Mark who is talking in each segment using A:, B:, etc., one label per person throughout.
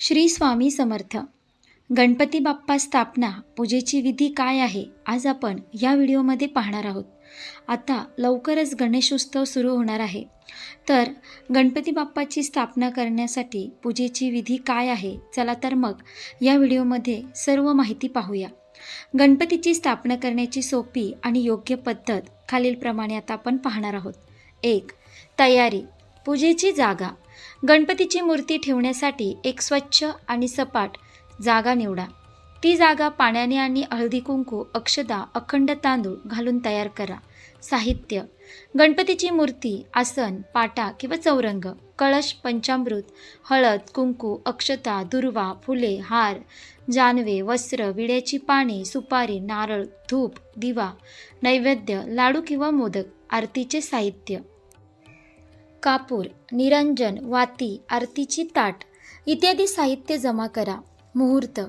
A: श्री स्वामी समर्थ. गणपती बाप्पा स्थापना पूजेची विधी काय आहे आज आपण या व्हिडिओमध्ये पाहणार आहोत. आता लवकरच गणेशोत्सव सुरू होणार आहे. तर गणपती बाप्पाची स्थापना करण्यासाठी पूजेची विधी काय आहे चला तर मग या व्हिडिओमध्ये सर्व माहिती पाहूया. गणपतीची स्थापना करण्याची सोपी आणि योग्य पद्धत खालीलप्रमाणे आता आपण पाहणार आहोत. एक तयारी. पूजेची जागा. गणपतीची मूर्ती ठेवण्यासाठी एक स्वच्छ आणि सपाट जागा निवडा. ती जागा पाण्याने आणि हळदी कुंकू अक्षदा अखंड तांदूळ घालून तयार करा. साहित्य. गणपतीची मूर्ती आसन पाटा किंवा चौरंग कळश पंचामृत हळद कुंकू अक्षता दुर्वा फुले हार जानवे वस्त्र विड्याची पाने सुपारी नारळ धूप दिवा नैवेद्य लाडू किंवा मोदक आरतीचे साहित्य. कापूर निरंजन वाती आरतीची ताट. इत्यादी साहित्य जमा करा. मुहूर्त.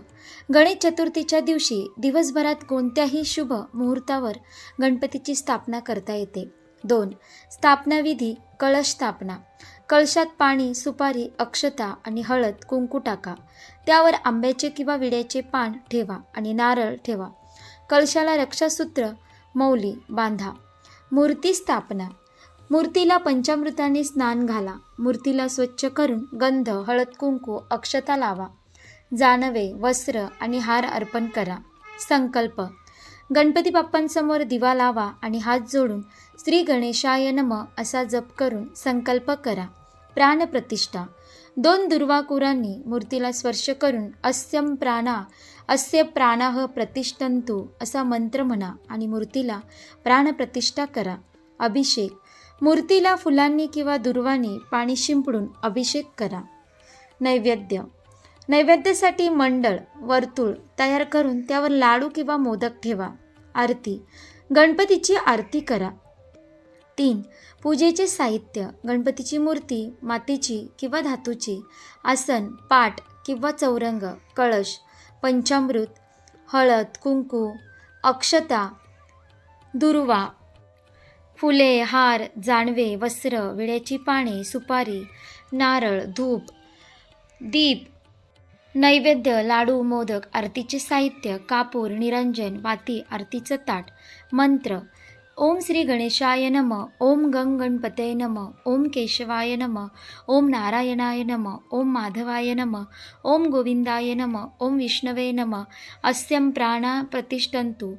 A: गणेश चतुर्थीच्या दिवशी दिवसभरात कोणत्याही शुभ मुहूर्तावर गणपतीची स्थापना करता येते. दोन. स्थापनाविधी. कळश स्थापना. कळशात पाणी सुपारी अक्षता आणि हळद कुंकू टाका. त्यावर आंब्याचे किंवा विड्याचे पान ठेवा आणि नारळ ठेवा. कळशाला रक्षासूत्र मौली बांधा. मूर्ती स्थापना. मूर्तीला पंचामृताने स्नान घाला. मूर्तीला स्वच्छ करून गंध हळद कुंकू अक्षता लावा. जानवे वस्त्र आणि हार अर्पण करा. संकल्प. गणपती बाप्पांसमोर दिवा लावा आणि हात जोडून श्री गणेशाय नम असा जप करून संकल्प करा. प्राणप्रतिष्ठा दोन दुर्वाकुरांनी मूर्तीला स्पर्श करून अस्यम प्राणा अस्य प्राणाह प्रतिष्ठंतु असा मंत्र म्हणा आणि मूर्तीला प्राणप्रतिष्ठा करा. अभिषेक. मूर्तीला फुलांनी किंवा दुर्वानी पाणी शिंपडून अभिषेक करा. नैवेद्य. नैवेद्यासाठी मंडळ वर्तुळ तयार करून त्यावर लाडू किंवा मोदक ठेवा. आरती. गणपतीची आरती करा. तीन. पूजेचे साहित्य. गणपतीची मूर्ती मातीची किंवा धातूची. आसन पाट किंवा चौरंग कळश पंचामृत हळद कुंकू अक्षता दुर्वा फुले हार जानवे वस्त्र विड्याची पाने सुपारी नारळ धूप दीप नैवेद्य लाडू मोदक आरतीचे साहित्य कापूर निरंजन वाती आरतीचं ताट मंत्र ओम श्री गणेशाय नम ओम गंग गणपते नम ओम केशवाय नम ओम नारायणाय नम ओम माधवाय नम ओम गोविंदाय नम ओम विष्णवे नम अस्यम प्राणा प्रतिष्ठंतु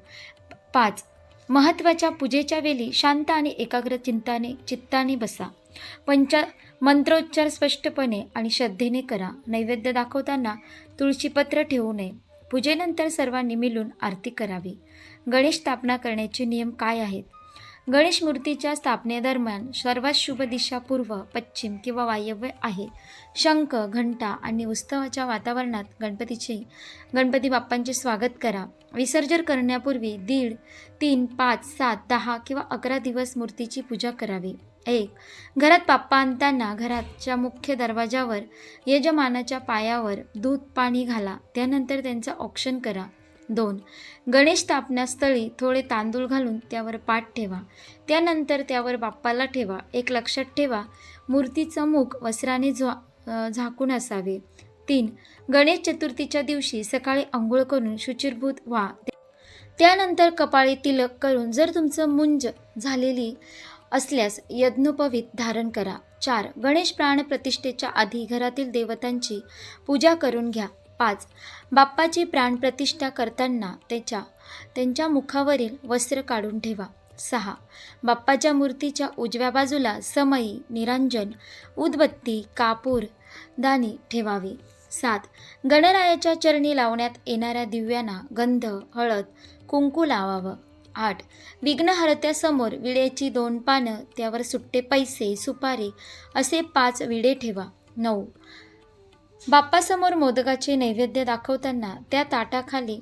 A: पाच महत्त्वाच्या पूजेच्या वेळी शांत आणि एकाग्र चिंताने चित्ताने बसा. पंचा मंत्रोच्चार स्पष्टपणे आणि श्रद्धेने करा. नैवेद्य दाखवताना तुळशीपत्र ठेवू नये. पूजेनंतर सर्वांनी मिळून आरती करावी. गणेश स्थापना करण्याचे नियम काय आहेत? गणेश मूर्तीच्या स्थापनेदरम्यान सर्वात शुभ दिशा पूर्व पश्चिम किंवा वायव्य आहे. शंख घंटा आणि उत्सवाच्या वातावरणात गणपतीचे गणपती बाप्पांचे स्वागत करा. विसर्जन करण्यापूर्वी दीड तीन पाच सात दहा किंवा अकरा दिवस मूर्तीची पूजा करावी. एक घरात बाप्पा आणताना घराच्या मुख्य दरवाजावर यजमानाच्या पायावर दूध पाणी घाला. त्यानंतर त्यांचं औक्षण करा. दोन. गणेश स्थापनास्थळी थोडे तांदूळ घालून त्यावर पाठ ठेवा. त्यानंतर त्यावर बाप्पाला ठेवा. एक लक्षात ठेवा मूर्तीचं मुख वस्त्राने झा झाकून असावे. तीन. गणेश चतुर्थीच्या दिवशी सकाळी आंघोळ करून शुचिरभूत व्हा. त्यानंतर कपाळी तिलक करून जर तुमचं मुंज झालेली असल्यास यज्ञोपवीत धारण करा. चार. गणेश प्राण प्रतिष्ठेच्या आधी घरातील देवतांची पूजा करून घ्या. पाच. बाप्पाची प्राणप्रतिष्ठा करताना त्याच्या त्यांच्या मुखावरील वस्त्र काढून ठेवा. सहा. बाप्पाच्या मूर्तीच्या उजव्या बाजूला समयी निरांजन उदबत्ती कापूर दाणी ठेवावी. सात. गणरायाच्या चरणी लावण्यात येणाऱ्या दिव्यांना गंध हळद कुंकू लावावं. आठ. विघ्नहर्त्यासमोर विड्याची दोन पानं त्यावर सुट्टे पैसे सुपारी असे पाच विडे ठेवा. नऊ. बाप्पासमोर मोदकाचे नैवेद्य दाखवताना त्या ताटाखाली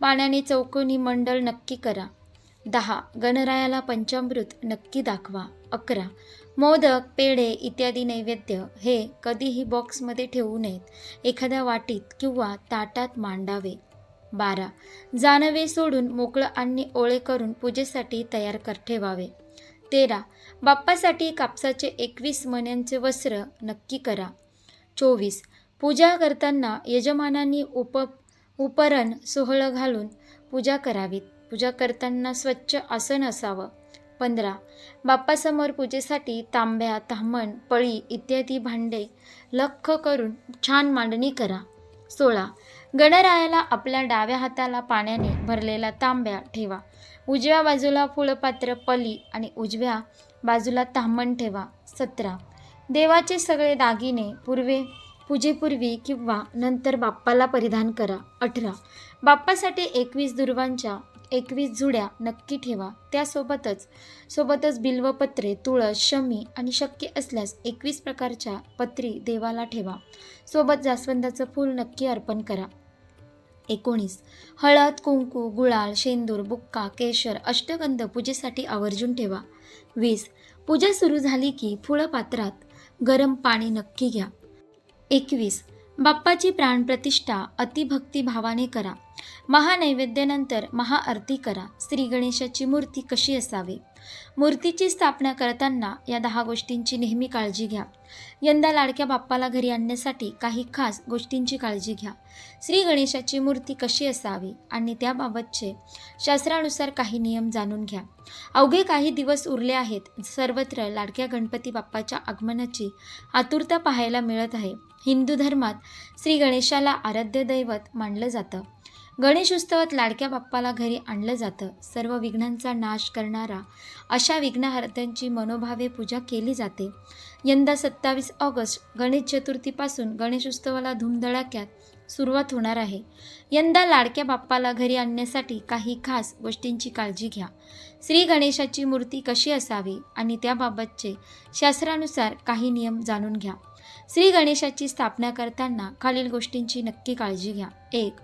A: पाण्याने चौकोनी मंडळ नक्की करा. दहा गणरायाला पंचामृत नक्की दाखवा. अकरा मोदक पेढे इत्यादी नैवेद्य हे कधीही बॉक्समध्ये ठेवू नयेत. एखाद्या वाटीत किंवा ताटात मांडावे. बारा जानवे सोडून मोकळं आणि ओळे करून पूजेसाठी तयार कर ठेवावे. तेरा बाप्पासाठी कापसाचे एकवीस मण्यांचे वस्त्र नक्की करा. चोवीस. पूजा करताना यजमानांनी उप उपरण सोहळं घालून पूजा करावीत. पूजा करताना स्वच्छ आसन असावं. पंधरा. बाप्पासमोर पूजेसाठी तांब्या ताम्हण पळी इत्यादी भांडे लख्ख करून छान मांडणी करा. सोळा. गणरायाला आपल्या डाव्या हाताला पाण्याने भरलेला तांब्या ठेवा. उजव्या बाजूला फुलपात्र पली आणि उजव्या बाजूला ताम्हण ठेवा. सतरा. देवाचे सगळे दागिने पूर्वे पूजेपूर्वी किंवा नंतर बाप्पाला परिधान करा. अठरा. बाप्पासाठी एकवीस दुर्वांच्या एकवीस जुड्या नक्की ठेवा. त्यासोबतच सोबतच बिल्वपत्रे तुळस शमी आणि शक्य असल्यास एकवीस प्रकारच्या पत्री देवाला ठेवा. सोबत जास्वंदाचं फूल नक्की अर्पण करा. एकोणीस. हळद कुंकू गुळाळ शेंदूर बुक्का केशर अष्टगंध पूजेसाठी आवर्जून ठेवा. वीस. पूजा सुरू झाली की फुळपात्रात गरम पाणी नक्की घ्या. एकवीस. बाप्पाची प्राणप्रतिष्ठा अतिभक्तिभावाने करा. महानैवेद्यानंतर महाआरती करा. श्री गणेशाची मूर्ती कशी असावी? मूर्तीची स्थापना करताना या दहा गोष्टींची नेहमी काळजी घ्या. यंदा लाडक्या बाप्पाला घरी आणण्यासाठी काही खास गोष्टींची काळजी घ्या. श्री गणेशाची मूर्ती कशी असावी? आणि त्याबाबतचे शास्त्रानुसार काही नियम जाणून घ्या. अवघे काही दिवस उरले आहेत. सर्वत्र लाडक्या गणपती बाप्पाच्या आगमनाची आतुरता पाहायला मिळत आहे. हिंदू धर्मात श्री गणेशाला आराध्य दैवत मानलं जातं. गणेश उत्सवात लाडक्या बाप्पाला घरी आणलं जातं. सर्व विघ्नांचा नाश करणारा अशा विघ्नहर्त्यांची मनोभावे पूजा केली जाते. यंदा सत्तावीस ऑगस्ट गणेश चतुर्थीपासून गणेश उत्सवाला धूमधडाक्यात सुरुवात होणार आहे. यंदा लाडक्या बाप्पाला घरी आणण्यासाठी काही खास गोष्टींची काळजी घ्या. श्री गणेशाची मूर्ती कशी असावी आणि त्याबाबतचे शास्त्रानुसार काही नियम जाणून घ्या. श्री गणेशाची स्थापना करताना खालील गोष्टींची नक्की काळजी घ्या. एक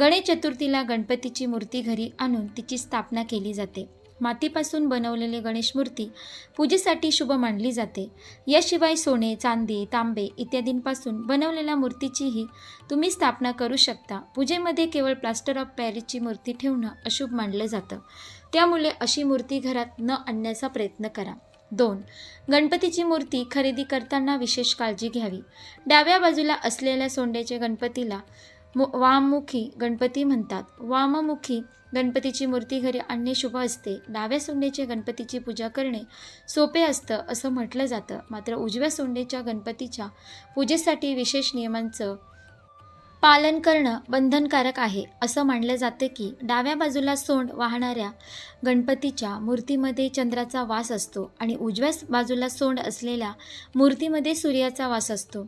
A: गणेश चतुर्थीला गणपतीची मूर्ती घरी आणून तिची स्थापना केली जाते. मातीपासून बनवलेली गणेश मूर्ती पूजेसाठी शुभ मानली जाते. याशिवाय सोने चांदी तांबे इत्यादींपासून बनवलेल्या मूर्तीचीही तुम्ही स्थापना करू शकता. पूजेमध्ये केवळ प्लास्टर ऑफ पॅरिसची मूर्ती ठेवणं अशुभ मानलं जातं. त्यामुळे अशी मूर्ती घरात न आणण्याचा प्रयत्न करा. दोन. गणपतीची मूर्ती खरेदी करताना विशेष काळजी घ्यावी. डाव्या बाजूला असलेल्या सोंडेचे गणपतीला मु वाममुखी गणपती म्हणतात. वाममुखी गणपतीची मूर्ती घरी आणणे शुभ असते. डाव्या सोंडेचे गणपतीची पूजा करणे सोपे असतं असं म्हटलं जातं. मात्र उजव्या सोंडेच्या गणपतीच्या पूजेसाठी विशेष नियमांचं पालन करणं बंधनकारक आहे असं मानलं जातं की डाव्या बाजूला सोंड वाहणाऱ्या गणपतीच्या मूर्तीमध्ये चंद्राचा वास असतो आणि उजव्या बाजूला सोंड असलेल्या मूर्तीमध्ये सूर्याचा वास असतो.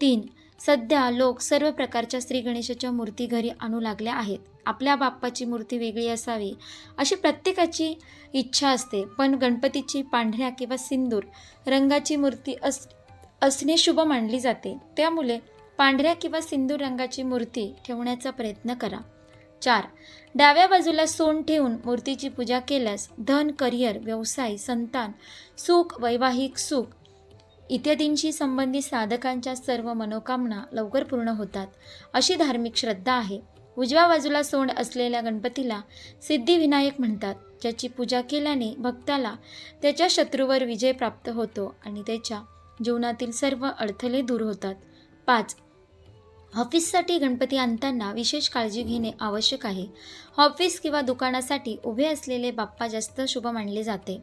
A: तीन सध्या लोक सर्व प्रकारच्या श्री गणेशाच्या मूर्ती घरी आणू लागल्या आहेत. आपल्या बाप्पाची मूर्ती वेगळी असावी अशी प्रत्येकाची इच्छा असते. पण गणपतीची पांढऱ्या किंवा सिंदूर रंगाची मूर्ती अस असणे शुभ मानली जाते. त्यामुळे पांढऱ्या किंवा सिंदूर रंगाची मूर्ती ठेवण्याचा प्रयत्न करा. चार. डाव्या बाजूला सोन ठेवून मूर्तीची पूजा केल्यास धन करिअर व्यवसाय संतान सुख वैवाहिक सुख इत्यादींशी संबंधित साधकांच्या सर्व मनोकामना लवकर पूर्ण होतात अशी धार्मिक श्रद्धा आहे. उजव्या बाजूला सोंड असलेल्या गणपतीला सिद्धिविनायक म्हणतात ज्याची पूजा केल्याने भक्ताला त्याच्या शत्रूवर विजय प्राप्त होतो आणि त्याच्या जीवनातील सर्व अडथळे दूर होतात. पाच. ऑफिससाठी गणपती आणताना विशेष काळजी घेणे आवश्यक आहे. ऑफिस किंवा दुकानासाठी उभे असलेले बाप्पा जास्त शुभ मानले जाते.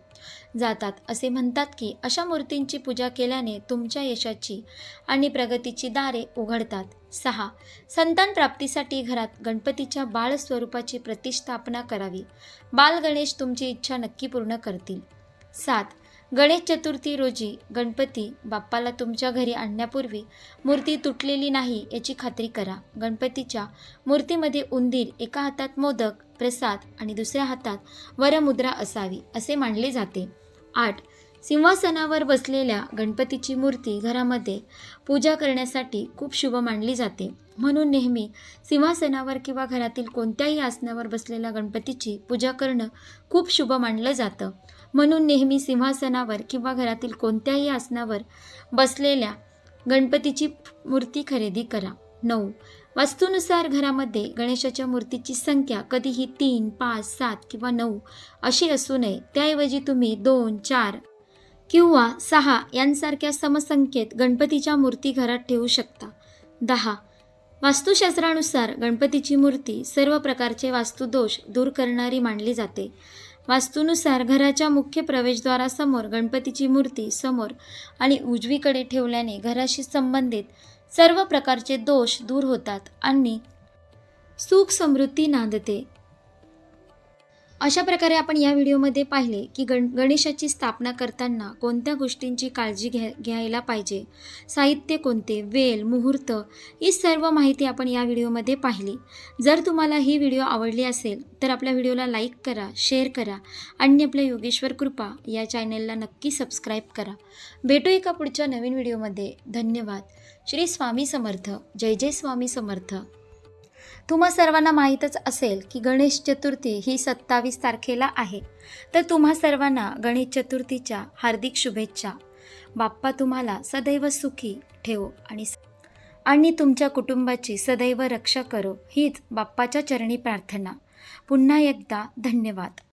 A: जातात असे म्हणतात की अशा मूर्तींची पूजा केल्याने तुमच्या यशाची आणि प्रगतीची दारे उघडतात. सहा. संतान प्राप्तीसाठी घरात गणपतीच्या बाळ स्वरूपाची प्रतिष्ठापना करावी. बाल गणेश तुमची इच्छा नक्की पूर्ण करतील. सात. गणेश चतुर्थी रोजी गणपती बाप्पाला तुमच्या घरी आणण्यापूर्वी मूर्ती तुटलेली नाही याची खात्री करा. गणपतीच्या मूर्तीमध्ये उंदीर एका हातात मोदक प्रसाद आणि दुसऱ्या हातात वरमुद्रा असावी असे मानले जाते. आठ. सिंहासनावर बसलेल्या गणपतीची मूर्ती घरामध्ये पूजा करण्यासाठी खूप शुभ मानली जाते. म्हणून नेहमी सिंहासनावर किंवा घरातील कोणत्याही आसनावर बसलेल्या गणपतीची पूजा करणं खूप शुभ मानलं जातं. म्हणून नेहमी सिंहासनावर किंवा घरातील कोणत्याही आसनावर बसलेल्या गणपतीची मूर्ती खरेदी करा. नऊ. वास्तूनुसार घरामध्ये गणेशाच्या मूर्तीची संख्या कधीही तीन पाच सात किंवा नऊ अशी असू नये. त्याऐवजी तुम्ही दोन चार किंवा सहा यांसारख्या समसंख्येत गणपतीच्या मूर्ती घरात ठेवू शकता. दहा. वास्तुशास्त्रानुसार गणपतीची मूर्ती सर्व प्रकारचे वास्तुदोष दूर करणारी मानली जाते. वास्तूनुसार घराच्या मुख्य प्रवेशद्वारासमोर गणपतीची मूर्ती समोर आणि उजवीकडे ठेवल्याने घराशी संबंधित सर्व प्रकारचे दोष दूर होतात आणि सुख समृद्धी नांदते. अशा प्रकारे आपण या व्हिडिओमध्ये पाहिले की गण गणेशाची स्थापना करताना कोणत्या गोष्टींची काळजी घ्या घ्यायला पाहिजे? साहित्य कोणते? वेल मुहूर्त ही सर्व माहिती आपण या व्हिडिओमध्ये पाहिली. जर तुम्हाला ही व्हिडिओ आवडली असेल तर आपल्या व्हिडिओला लाईक करा शेअर करा आणि आपल्या योगेश्वर कृपा या चॅनेलला नक्की सबस्क्राईब करा. भेटू एका पुढच्या नवीन व्हिडिओमध्ये. धन्यवाद. श्री स्वामी समर्थ. जय जय स्वामी समर्थ. तुम्हा सर्वांना माहीतच असेल की गणेश चतुर्थी ही सत्तावीस तारखेला आहे. तर तुम्हा सर्वांना गणेश चतुर्थीच्या हार्दिक शुभेच्छा. बाप्पा तुम्हाला सदैव सुखी ठेवो आणि आणि तुमच्या कुटुंबाची सदैव रक्षा करो. हीच बाप्पाच्या चरणी प्रार्थना. पुन्हा एकदा धन्यवाद.